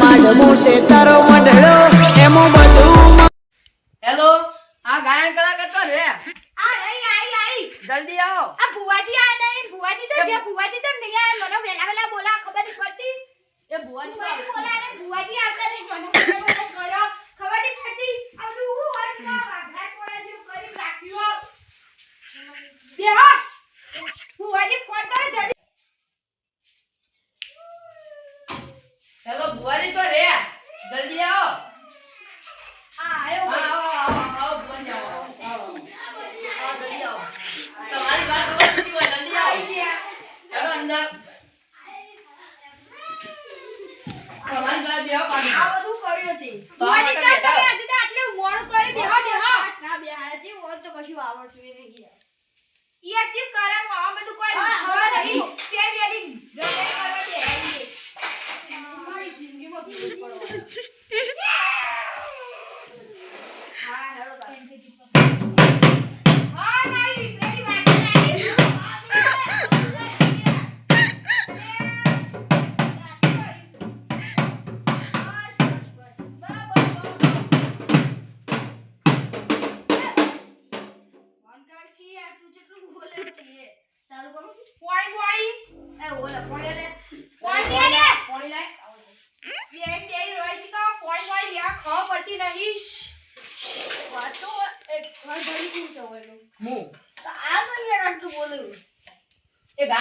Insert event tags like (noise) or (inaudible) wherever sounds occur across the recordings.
માડમું છે તારો મંડળો. એમાં બધું હેલો? આ ગાયન કલાકાર તો રે. આ રહી આઈ આઈ. જલ્દી આવો. આ ભુવાજી આ નહીં ભુવાજી તો જે ભુવાજી તો નહીં આયા મને વેલા વેલા બોલા ખબર નહીં પડતી. એ ભુવાજી બોલા રે ભુવાજી આવતા નહીં મને ખબર નહીં કર્યો? ખબર નહીં પડતી. આ તું હું આ વાઘરાટ પોળા જેવું કરી રાખ્યું દેવા ભુવાજી ફોન કરો જલ્દી હેલો ભુવાજી તો રે. જલ્દી આવો. હા હા આવો આવો આવો ભુવાજી આવો. આવો. આવો, જલ્દી આવો.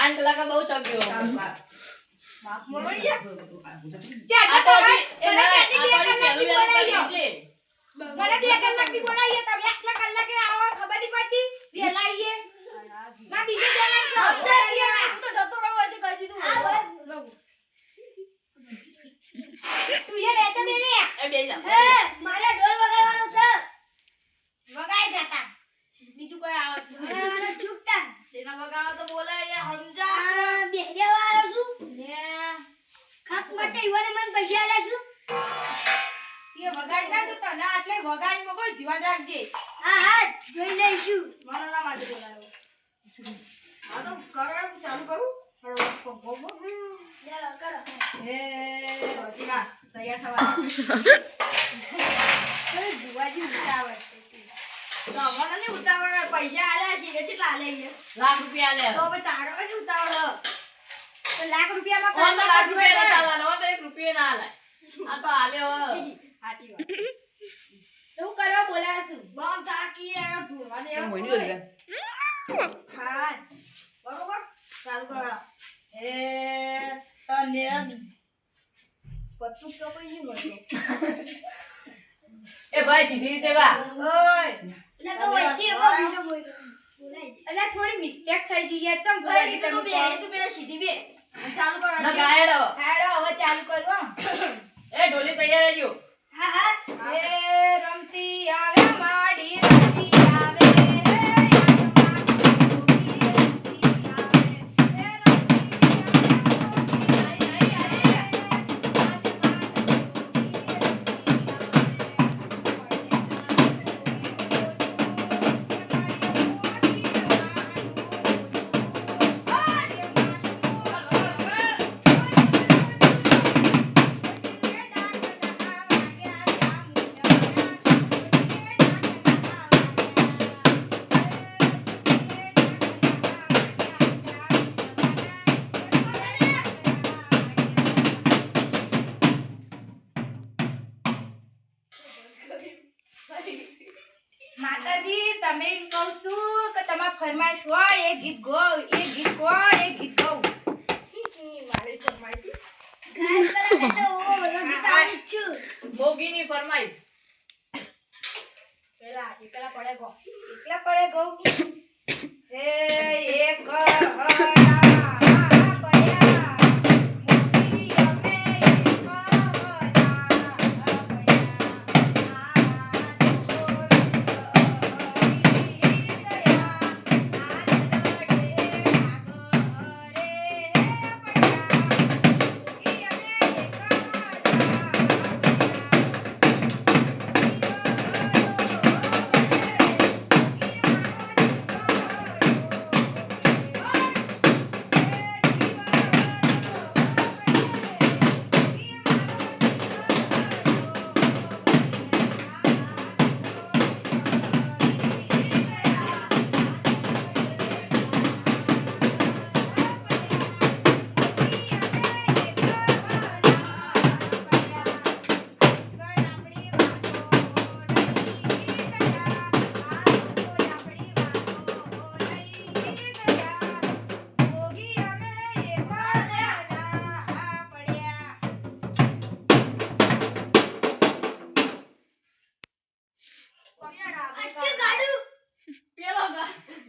એ કલાક બહુ ચગ્યો. મળી જા. આ તો મને ના, બે. મને કલાકે આવો ખબર નહીં પડતી. ના બીજું તો. હું તો જતો રહું હજી કહી દીધું. હા, બસ. તું એ રહેતો બે એ જા. મારે ઢોલ વગાડવાનો છે. વગાડી જતા. બીજું કોઈ આવડતું નથી. તેના વગાડો તો બોલે યાર સમજા ને ખાક માટે ઈવાને મને પૈસા આલે છું. એ વગાડી ના તો તને આટલે વગાડી માં કોઈ ધ્યાન રાખજે. હા હા જોઈ લઈશું. મને ના માટે બોલાવો હા તો કરો ચાલુ કરું. તૈયાર થવા (laughs) અરે ભુવાજી ઉતાવળ પૈસા આલ્યા છે કેટલા આલે છે? લાખ રૂપિયા લે તો ભાઈ તારો નહીં ઉતાવળ. તો લાખ રૂપિયામાં ઓન તો કલાક લાખ રૂપિયા ને. ના આલવાના, તો એક રૂપિયો ના આલાય. આ તો આલ્યો સાચી વાત. તો કરવા બોલાવે છું? બમ થાકી આ ભૂલવા દે હા બરોબર? ચાલુ કરો. એ તને પતું તો કોઈ નહીં મળતો એ ભાઈ સીધી રીતે ગા ઓય. એટલે થોડી મિસ્ટેક થઈ ગઈ યાર ચમ ભાઈ તું બે. તું બે સીધી બે. ચાલુ કરો ના ગાયડો. હાડો હવે ચાલુ કરો (coughs) એ ઢોલી તૈયાર રહેજો. હા હા. એ રમતી આવે માડી ફરમાઈશ હોય એ ગીત ગો એ ગીત ગો એ ગીત ગો મોગીની ફરમાઈશ. પેલા એકલા પડે ગો. એકલા પડે ગો એ એક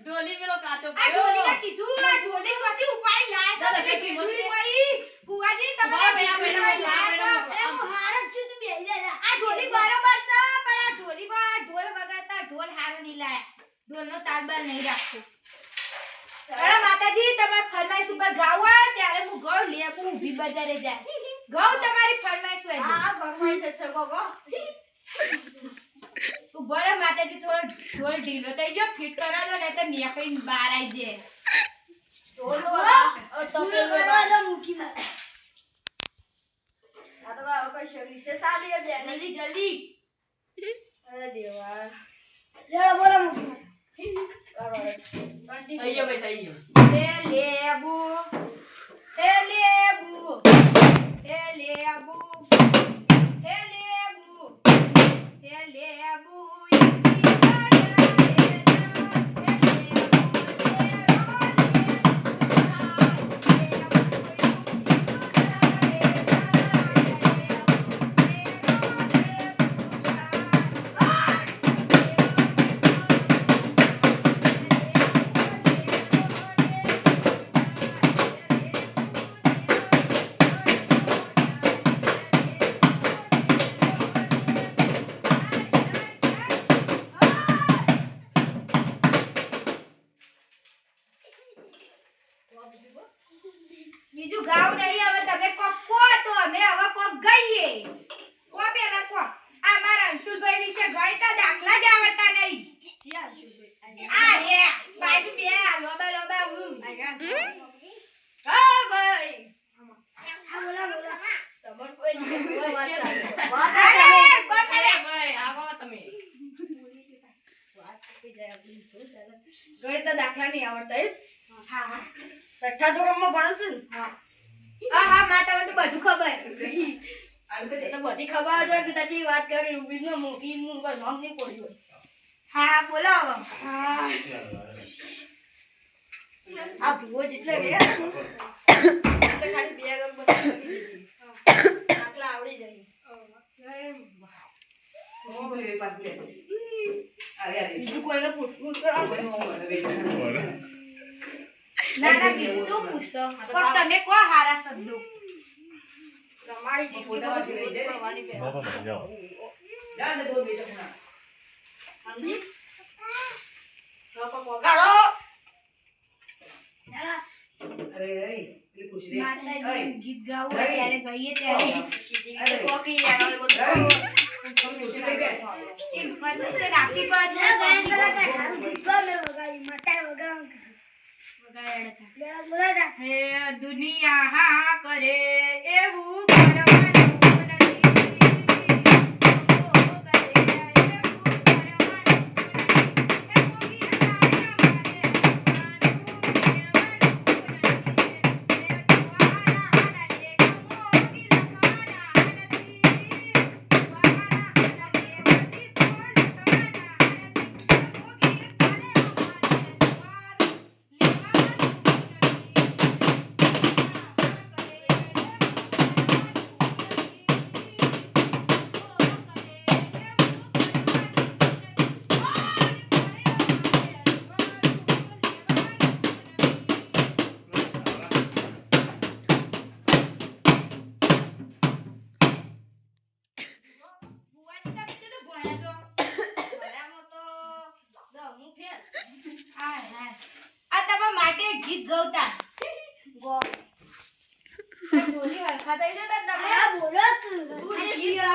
ઢોલી પેલો કાચો આ પડ્યો. ઢોલીને કીધું આ ઢોલી ચોથી ઉપાડી લાયા છે મોટી? મળી. ભુવાજી તમે ઢોલી વાહ, લાયા બેનો. હું હાર છું, તું બેહી જા. આ ડોલી બરોબર છે પણ આ ઢોલીમાં ઢોલ વગાડતા ઢોલ હારો નહીં લાયા ઢોલનો તાલ બાલ નહીં રાખતો અરે માતાજી તમે ફરમાઈશ ઉપર ગાવ હોય ત્યારે હું ગઉં લેવું ઊભી બજારે જાય ગૌ તમારી ફરમાઈશ હોય હા ફરમાઈશ જ ગો ગોગો ઊભો રહો માતાજી થોડો ઢોલ ઢીલો થઈ ગયો. ફિટ કરો તો ને તો નીકળીને બહાર આવી જાય ઢોલ તો આ તપેલું આ તો આ કોઈ શરીર છે. સાલી હે જલ્દી જલ્દી. અરે દેવા. કરો થઈ ગયો. હે લેબુ. ખબર હોય કે તારી વાત કરી ઊભી ન મૂકી નું નામ નહીં પડ્યું હા બોલો આ ભૂવો જેટલે રહ્યા એટલે ખાલી બે ગમ બધી કરી દીધી. દાખલા આવડી જાય. બીજું કોઈને પૂછવું ના ના બીજું તું પૂછો. પણ તમે કોણ હારા શબ્દો. તમારી. સમજી? લોકો પગાડો. માતાજી ગીત ગાવું ત્યારે. ગઈએ ત્યારે બધું દુનિયા હા કરે એવું કરવાનું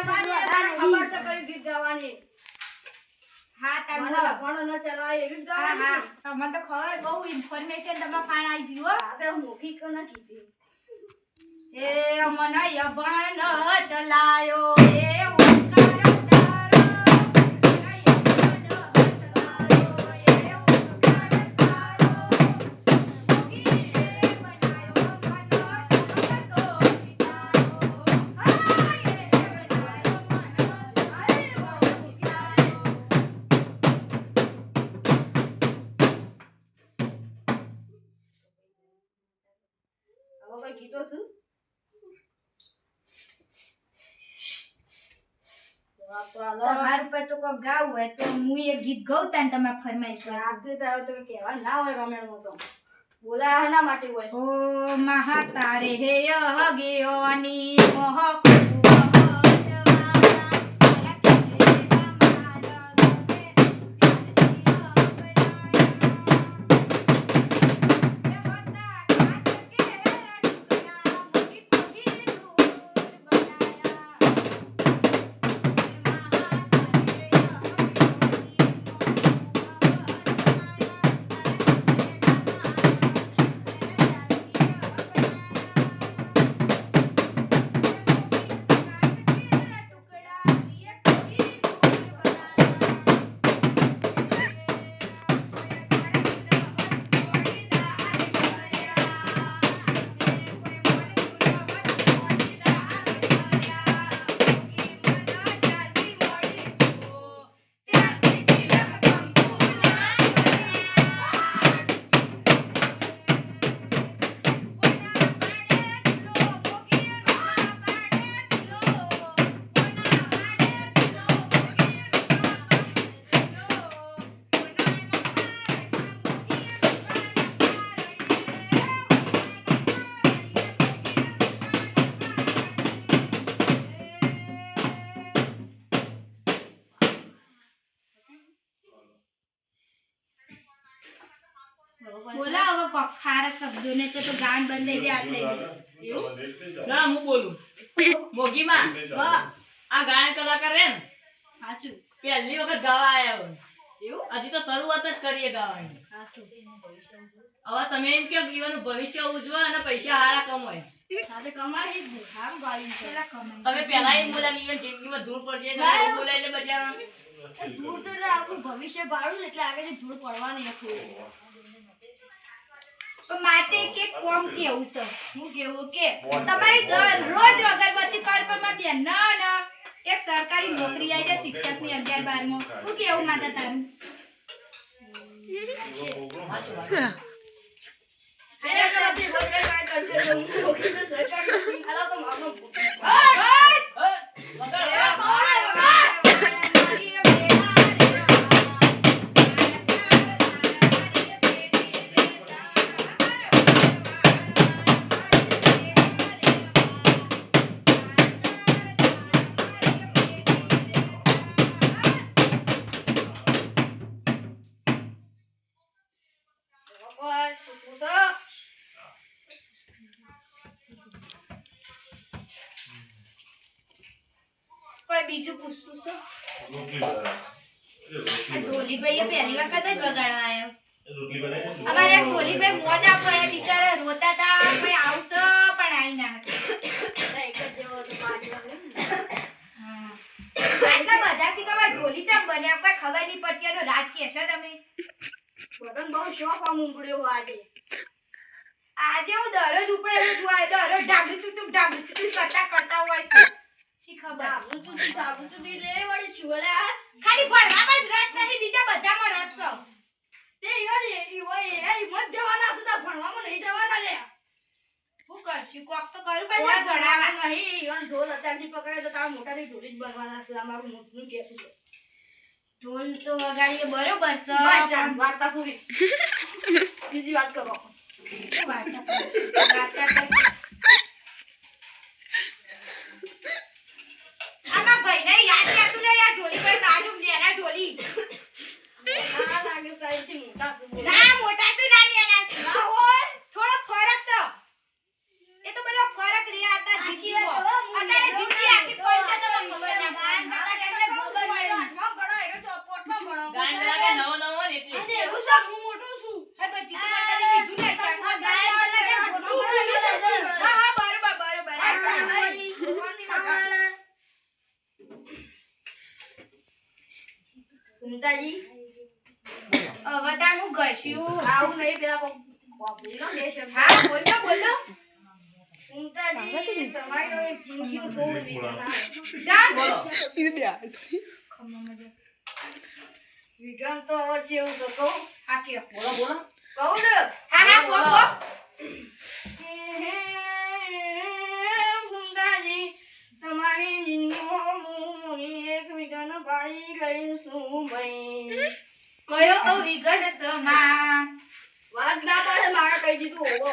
ખબર ગીત ગાવાની. હા મને તમને લખવાનું ન ચલાય એવી જ ગાવાની તમને તો ખબર બહુ ઇન્ફોર્મેશન તમે ફાણ આવી ગયું હો. કોને કીધી. એ મને યભણ ન ચલાયો એ કોક ગાવું હોય તો હું એ ગીત ગાઉં તાન તમારે ફરમાઈશ. રાતે તમે તો કહેવા ના હોય રમેણમાં તો. બોલાયા માટે હોય. ઓ મહાતારે હે હગેઓની મોહ ખૂબ તો તો ગાન બંધ થઈ ના હું બોલું? મોગીમાં? આ ગાયન કલાકાર રે ને સાચું પહેલી વખત ગાવા આયા એવું? હજી તો શરૂઆત જ કરીએ ગાવાની. હવે તમે એમ કે ભવિષ્ય ઉજવો અને પૈસા હારા કમાય. પેલા તમે પહેલા એમ બોલ્યા ઈવન જિંદગીમાં ધૂળ પડશે એટલે બોલાય એટલે બજારમાં. ધૂળ તો ભવિષ્ય ભાડું ને એટલે આગળ ધૂળ પડવાની આખું. પણ માટે કે કોમ કેવું છે? હું કેવું કે તમારી દરરોજ અગરબત્તી કલ્પમાં બેન ના ના એક સરકારી નોકરી આવી જાય શિક્ષકની અગિયાર બારમાં. હું કેવું માતા તારું? સરકારી આજે હું દરરોજ ઉપડેલું છું આ દરરોજ છું ચૂચુક ડાબલું ચૂચુક કરતા કરતા હોય છે શી ખબર ડાબલું તું તું તું લે વળી ચૂલા. ખાલી ભણવામાં જ રસ નથી બીજા બધામાં રસ છે તે ઈવન એ- હોય એ- મત જવાના છે તાર ભણવામાં નહીં જવાના લે. હું કરશું કોક તો કરું પણ કોઈ ભણાવા નહીં, ઈવન ઢોલ અત્યારથી પકડે તો તારા મોટાથી ઢોલી જ બનવાના છે. મારું મોટું કહેતું છે. ઢોલ તો વગાડીએ બરોબર છે બસ વાત પૂરી. બીજી વાત કરો. થોડો ફરક છે એ તો બધો ફરક રહ્યા હતા જીંદગીમાં અત્યારે જિંદગી આખી પલટે તો મને ખબર ના પડે. આ એમને ખબર હોય, હાથમાં ભણાય, એટલે તો પોટમાં ભણાવો. ગાયન કલાકાર નવો નવો હોય ને એટલે અને એવું છે હું મોટો છું હે ભાઈ તીતું મને કદી કીધું નહીં ચાલ. હાથમાં ગાય આવે એટલે હાથમાં ભણાય, એટલે તો હા હા બરોબર બરોબર આ હા, હા. વળી ભગવાનની વાત. કુંતાજી, હવે હું ઘસ્યું આવું નહીં પેલા કોક વાપરી લો બે શબ્દ. હા તમારી થોડું બોલો વિઘન તો હવે છે એવું તો કહું હા બોલો બોલો કહું ને હા હા બોલ બોલ તમારી જિંદગીમાં હું એક વિઘન પાડી ગઈ છું મઈ કયો અવિગન સમા વાત ના પડે મારે કહી દીધું હોવો.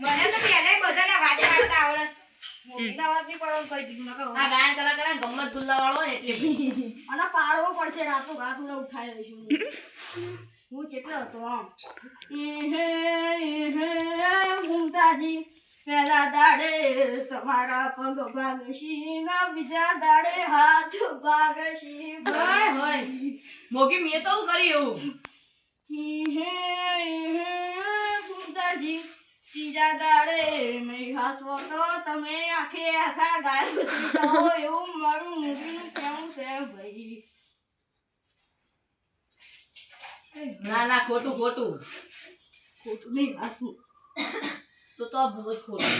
મને તો પહેલાય બધાના વાત પાડતા આવડે છે. વાત નહીં પડે કહી દીધું? આ ગાયન કલા કરે ગમત ગુલ્લા વાળો ને એટલે અને પાડવો પડશે રાતો રાત હું ઉઠાઈ રહીશું હું કેટલો હતો આમ. મુમતાજી પેલા દાડે તમારા પગ ભાગશી ના બીજા દાડે હાથ ભાગશી હોય, હોય. મોગી મેં તો કરી કર્યું હે હે મુમતાજી ત્રીજા દાડે નહીં હાસવો તો તમે આખે આખા ગાયબ થઈ જાઓ એવું મારું મૂવીનું કેવું છે ભાઈ. ના ના ખોટું ખોટું. ખોટું નહીં હાસવું. તો તો આ બહુ જ ખોટું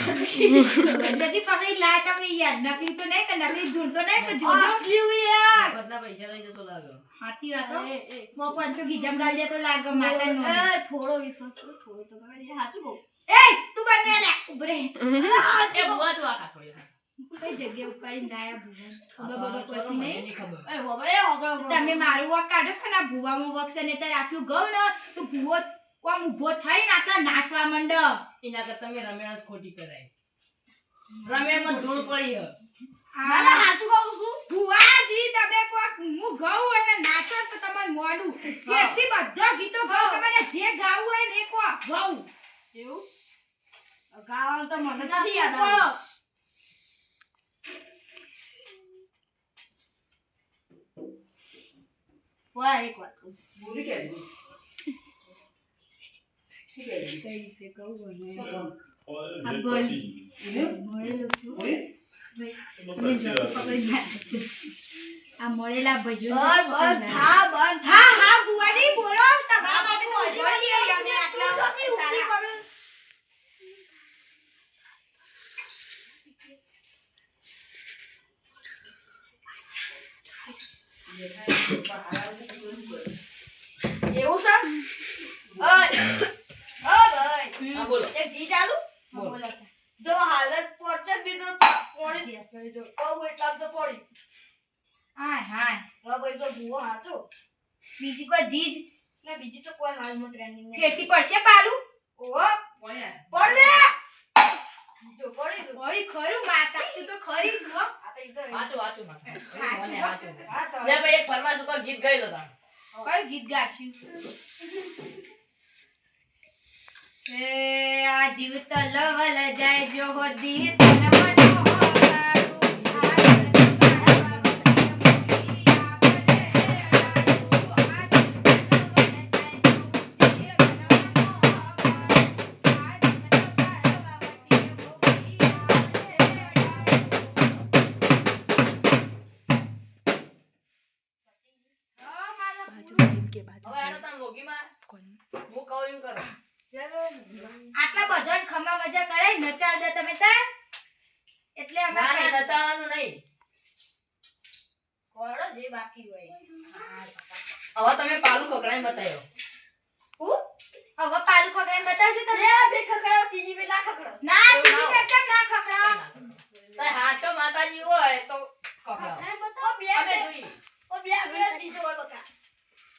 જલ્દી પકડી લાય તમે યાર નકલી તો નહીં કે નકલી ધૂળ તો નહીં કે જોજો આટલી યાર બધા પૈસા લઈ જતો લાગે સાચી વાત હો. એ, એ, મો પાંચસો ગીજમ ગાલ દે તો લાગે માતા નો એ, થોડો વિશ્વાસ કરો થોડો તો કરે એ સાચું કહું એ તું બંને લે ઉભરે એ બુઆ તું આ કાથોડી ખા. કઈ જગ્યા ઉપાડીને લાયા ભૂવા આ ખબર તો બબર મને પડતી નહીં નહીં ખબર એ બાબા એ આગળ આગળ. તમે મારું વક કાઢો છો ને આ ભૂવામાં વક છે ને તારે આટલું ગઉ ને તો ભૂવો આમ ઊભો થઈને આટલા નાચવા માંડ? એના કરતા મેં રમેણ જ ખોટી કરાય રમેણમાં ધૂળ પડી હ. ના, ના, કહું છું. ભુવાજી તમે કોક હું ગાઉં અને નાચો તો તમારે મોડું. ફેરથી બધા ગીતો ગાઓ તમારે જે ગાવું હોય ને એ કો. ગાઉં. એવું? ગાવાનું તો મને નથી યાદ આવતું. વાહ, એક વાત આ મળેલું છું મેં જો પકડી ના શકતી. આ મળેલા ભાઈઓ બંધ, બંધ, થા, બંધ, થા. હા હા ભુવાજી બોલો તમારા માટે સારા. એવું ભાઈ હા બોલો. ગીત આલું બોલો. બોલો. જો હાલત પહોંચે બીજો પોણી. કહી દો. બહુ એટલા તો પડી હાય હાય. હવે ભાઈ તો ભૂવો હાચો. બીજી કોઈ જીજ ને બીજી તો કોઈ હાલમાં ટ્રેન્ડિંગ નહીં ફેરથી પડશે પાલું? ઓહો. પડ લે જો પડી તો વળી ખરું માતા તું તો ખરી છું આ વાંચો વાંચો વાંચો લે ભાઈ એક ફરમાશ ઉપર ગીત ગાઈ લો. કયું ગીત ગાશું? (laughs) આ જીવ તલવલ જાય જો હોદી તન મનો હોગાડું. આ જીવ તલવલ જાય જો હોદી આપરે રાડું. આ જીવ તલવલ જાય જો હોદી મન મનો હોગાડું. આ જીવ તલવલ વટી હોદી આપરે રાડું. હવે હેડો તાર મોગીમાં. હું કહું એમ કરો. આટલા બધા ખમા મજા કરે નચાડ દે તમે તાર એટલે અમે ના નચાવાનું નહીં. કોરડો જે બાકી હોય. હવે તમે પાલું પકડાઈ બતાયો હું? હવે પાલું ખકડાઈને બતાવજો તમે. લે બે ખકડાવ ત્રીજી બે ના ખકડાવ ના તો બે ના. કેમ ના ખકડાવ તાર હાચો માતાજી હોય તો કકડાવો. ઓ બે અમે બે જોઈએ. ઓ બે બે ત્રીજો હોય બકા.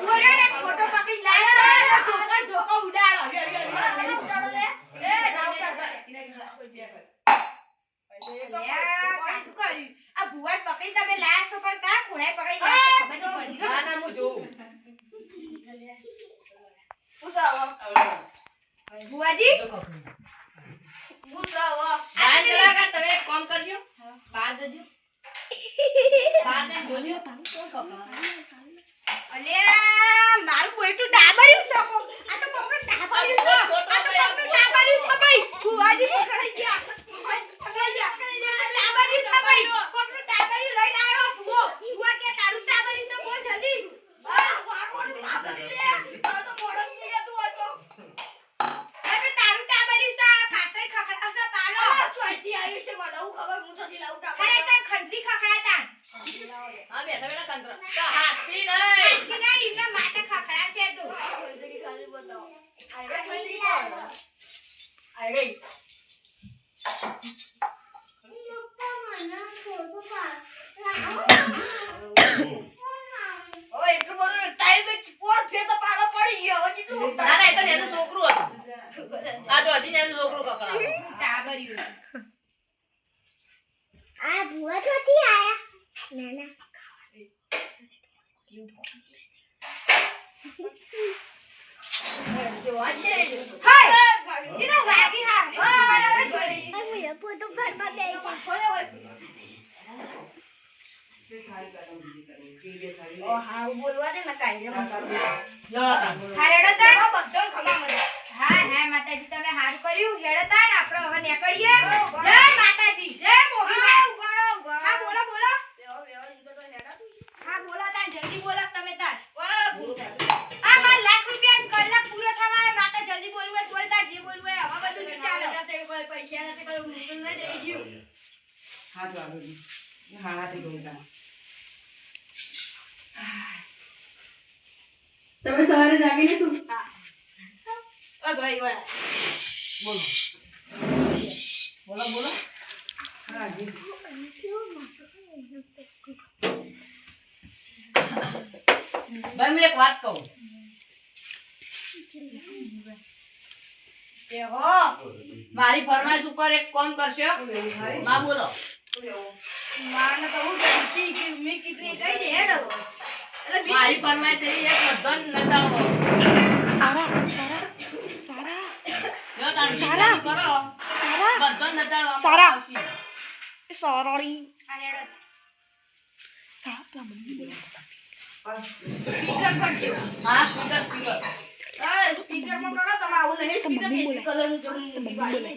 અરે! કોઈ આ ભૂરો ને ફોટો પકડી લાય ધોકો ધોકો ઉડાડો લે. ના કોઈ- કાતું કર્યું. આ ભુવાડ પકડી તમે લાયા છો પણ કાં ખૂણાએ પકડી લાયા છો? ખબર નહીં પડી ના ના હું જોઉં. પૂછાવો ભુવાજી? પૂછાવો ગાયન કલાકાર તમે એક કામ કરજો. બહાર જજો. બહાર જઈને પાણી કોણ કકડાવે? અલ્યા, મારું બેટું ડાબર્યું છે આ તો કોકનું ડાબર્યું છે. આ તો કોકનું ડાબર્યું છે ભાઈ. ભુવાજી પકડાઈ ગયા. પકડાઈ ગયા. ડાબર્યું છે ભાઈ. કોકનું ડાબર્યું લઈને આવ્યો ભુવો. ભુવા કે તારું ડાબર્યું જલ્દી આ વાગવાનું ટાબર લે આ તો મોડમની તું હોય તો હવે તારું ટાબર્યું છે પાછળ ખખડાવશે પાલો આ ચોઈથી આવ્યું છે મને હું ખબર હું તો થી લાવું ટાબર અરે તાર ખંજરી ખખડાતા હા બેઠા બેઠા કંટ્રોલ તો હાથથી નહીં કે ના એમના માટે ખખડાશે તું જિંદગી ખાલી બતાવો આ રે ઠંડી કોણ આ રે હવે એટલું બધું ટાઈમ પોત ફેર તો પાલો પડી ગયો હવે કેટલું ના ના એ તો એનું છોકરું હતું આ તો હજી એનું છોકરું કકડાવે ટાબર્યું આ ભૂવા ચોથી આયા ના ના જો આજે હાય એનો વાગી હા આ જોઈ આ મુલે પોતો ઘરમાં બે છે કોને હોય ઓ હા બોલવા દે ને કાઈ રે જળા હારેડો તાણ આ બધો ખમા મને હા હા માતાજી તમે સારું કર્યું હેડતા ને આપણે હવે નીકળીએ જય માતાજી જય મોગી માં હા બોલો બોલો હા બોલો તાણ જલ્દી બોલો તમે તાણ આ માર લાખ રૂપિયા કલાક પૂરો થવા આવ્યો. માતા જલ્દી બોલવું હોય બોલ તાર જે બોલવું હોય હવે બધું વિચારો તમે સવારે જાગીને શું બોલો બોલો ભાઈ મને એક વાત કહું મારી ફરમાઈશ ઉપર એક કોમ કરશે માં બોલો મારી ફરમાઈશ એવી એક બધો નચાડવો જો તાર વિચાર કરો. બધો નચાડવા સારા. આવશે. સોરળી હા હેડો હા સ્પીકર સ્પીકર સો સો મમ્મી દુવા બનાવ દેશ હાય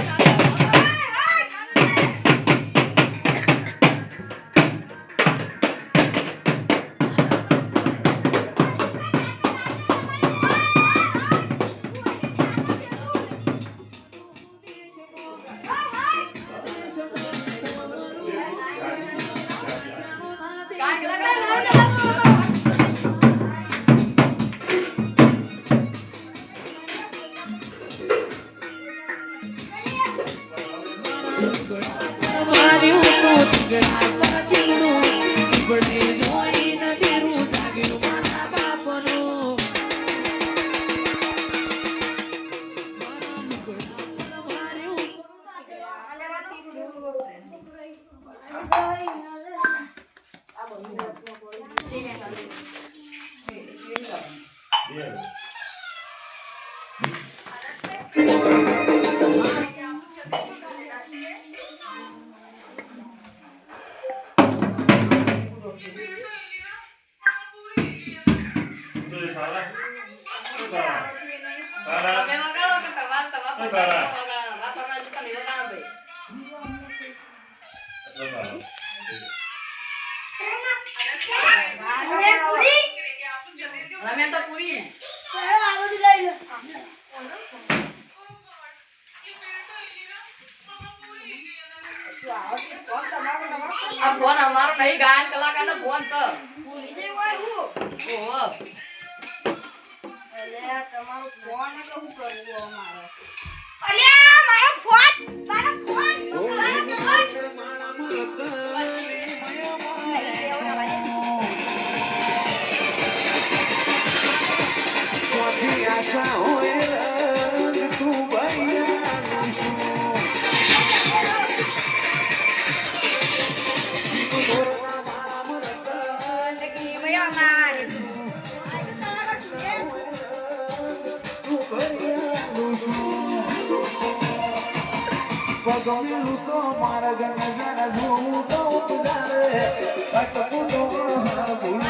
આ ફોન અમારો નહીં ગાયન ફોન છે. ઓહો. તમારું ફોન એટલે હું કરવું અમારે અલ્યા મારો? ફોન મારો ફોન મારો ફોન. પછી લગી ગમેલું તો મારા ગણ જોઉં તો ઉતારે. અટકું તો ભૂલ